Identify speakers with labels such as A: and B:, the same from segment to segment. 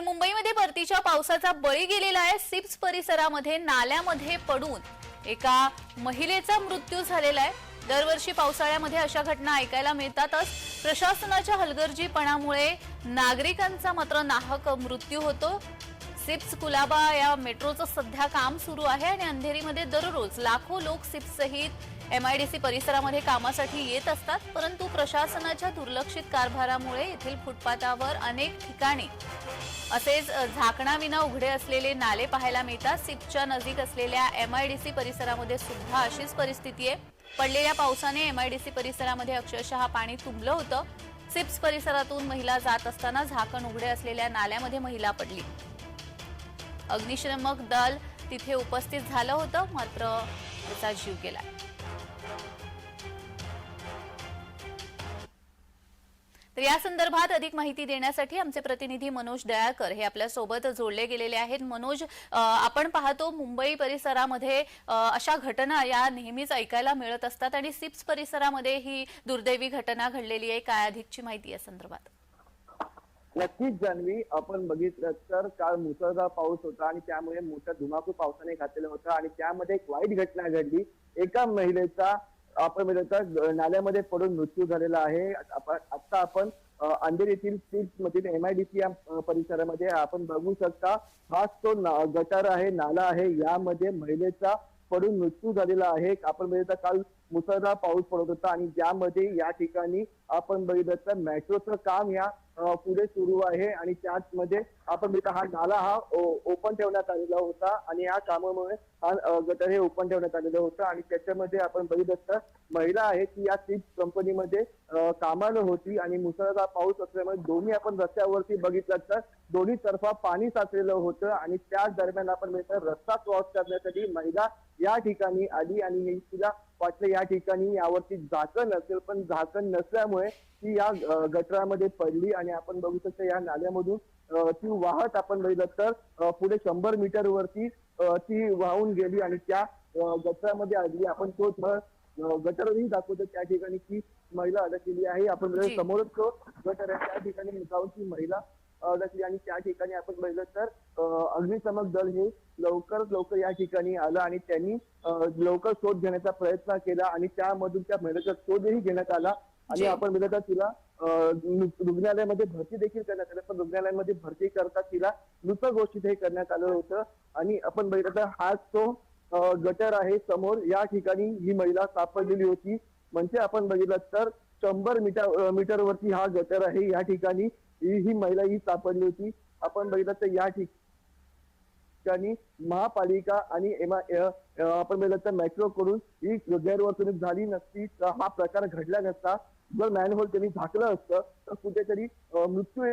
A: तर मुंबईमध्ये परतीच्या पावसाचा बळी गेलेला आहे. सिप्स परिसरामध्ये नाल्यामध्ये पडून एका महिलेचा मृत्यू झालेला आहे. दरवर्षी पावसाळ्यामध्ये अशा घटना ऐकायला मिळतातच. प्रशासनाच्या हलगर्जीपणामुळे नागरिकांचा मात्र नाहक मृत्यू होतो. सिप्स कुलाबा या मेट्रोचं सध्या काम सुरू आहे आणि अंधेरीमध्ये दररोज लाखो लोक सिप्स सहित एमआयडीसी परिसरामध्ये कामासाठी येत असतात परंतु प्रशासनाच्या दुर्लक्षित कारभारामुळे येथील फुटपाथावर अनेक ठिकाणी असेच झाकणाविना उघडे असलेले नाले पाहायला मिळतात. सिप्सच्या नजीक असलेल्या एमआयडीसी परिसरामध्ये सुद्धा अशीच परिस्थिती आहे. पडलेल्या पावसाने एमआयडीसी परिसरामध्ये अक्षरशः पाणी तुंबलं होतं. सिप्स परिसरातून महिला जात असताना झाकण उघडे असलेल्या नाल्यामध्ये महिला पडली. अग्निशमक दल तिथे उपस्थित झालं होतं मात्र त्याचा जीव गेला. तर या संदर्भात अधिक माहिती देण्यासाठी आमचे प्रतिनिधी मनोज दयाळकर हे आपल्यासोबत जोडले गेलेले आहेत. मनोज आपण पाहतो मुंबई परिसरामध्ये अशा घटना या नेहमीच ऐकायला मिळत असतात आणि सिप्स परिसरामध्ये ही दुर्दैवी घटना घडलेली आहे. काय अधिकची माहिती या संदर्भात?
B: नक्कीच जान्हवी आपण बघितलं तर काल मुसळधार पाऊस होता आणि त्यामुळे मोठा धुमाकूळ पावसाने घातलेला होता आणि त्यामध्ये एक वाईट घटना घडली. एका महिलेचा आपण म्हणजे नाल्यामध्ये पडून मृत्यू झालेला आहे. आता आपण अंधेरीतील अंधेर येथील मधील एमआयडीसी या परिसरामध्ये आपण बघू शकता. हाच तो गटार आहे नाला आहे. यामध्ये महिलेचा पडून मृत्यू झालेला आहे. आपण बघितलं काल मुसळधार पाऊस पडत होता आणि ज्यामध्ये या ठिकाणी आपण बघितलं तर मेट्रोचं काम या पुढे सुरू आहे आणि त्याचमध्ये आपण बघता हा नाला हा ओपन ठेवण्यात आलेला होता आणि या कामामुळे हा गटर हे ओपन ठेवण्यात आलेलं होतं आणि त्याच्यामध्ये आपण बघितलं तर महिला आहे की या सीट कंपनीमध्ये कामाला होती आणि मुसळधार पाऊस असल्यामुळे दोन्ही आपण रस्त्यावरती बघितलं तर दोन्ही तर्फा पाणी साचलेलं होतं आणि त्याच दरम्यान आपण बघितलं रस्ता क्रॉस करण्यासाठी महिला या ठिकाणी आली आणि तिला वाटलं या ठिकाणी यावरती झाकण असेल पण झाकण नसल्यामुळे ती या गटरामध्ये पडली आणि आपण बघू शकतो या नाल्यामधून ती वाहत आपण बघितलं तर पुढे शंभर मीटर वरती ती वाहून गेली आणि त्या गटरामध्ये आली आपण तो गटरही दाखवतो त्या ठिकाणी ती महिला अडकलेली आहे आपण. समोरच तो गटर आहे त्या ठिकाणी जाऊन ती महिला अडकली आणि त्या ठिकाणी आपण बघितलं तर अग्निशमक दल हे लवकरच लवकर या ठिकाणी आलं आणि त्यांनी लवकर शोध घेण्याचा प्रयत्न केला आणि त्यामधून त्या महिलेचा शोधही घेण्यात आला आणि. आपण बघितलं तर तिला रुग्णालयामध्ये भरती देखील करण्यात आली पण रुग्णालयामध्ये भरती करता तिला मृत घोषित हे करण्यात आलं होतं. आणि आपण बघितलं तर हाच तो गटर आहे समोर. या ठिकाणी ही महिला सापडलेली होती. म्हणजे आपण बघितलं तर शंभर मीटर मीटरवरती हा गटर आहे. या ठिकाणी ही ही महिला ही सापडली होती. आपण बघितलं तर या ठिकाणी ठिकाणी महापालिका आणि एम- आय आपण बघितलं तर मेट्रो कडून ही गैरवर्तणूक झाली नसती तर हा प्रकार घडला नसता. जर मॅनहोल त्यांनी झाकलं असतं तर कुठेतरी मृत्यू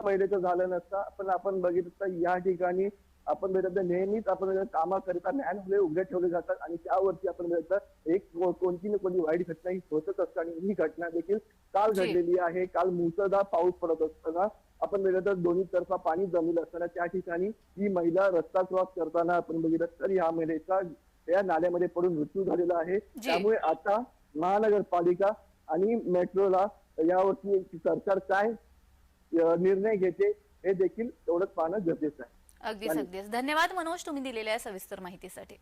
B: महिलेचं झालं नसता. पण आपण बघितलं तर या ठिकाणी आपण बघितलं नेहमीच आपण कामाकरिता मॅनहोल उघडे ठेवले जातात आणि त्यावरती आपण बघितलं एक कोणती ना कोणती वाईट घटना ही होतच असते. आणि ही घटना देखील काल. घडलेली आहे. काल मुसळधार पाऊस पडत असताना आपण बघितलं तर दोन्ही तर्फा पाणी जमलेलं असताना त्या ठिकाणी ही महिला रस्ता क्रॉस करताना आपण बघितलं तर या महिलेचा या नाल्यामध्ये पडून मृत्यू झालेला आहे. त्यामुळे आता महानगरपालिका आणि मेट्रोला यावरती सरकार काय निर्णय घेते हे देखील तेवढंच पाहणं गरजेचं आहे.
A: अगदीच अगदीच. धन्यवाद मनोज तुम्ही दिलेल्या सविस्तर माहितीसाठी.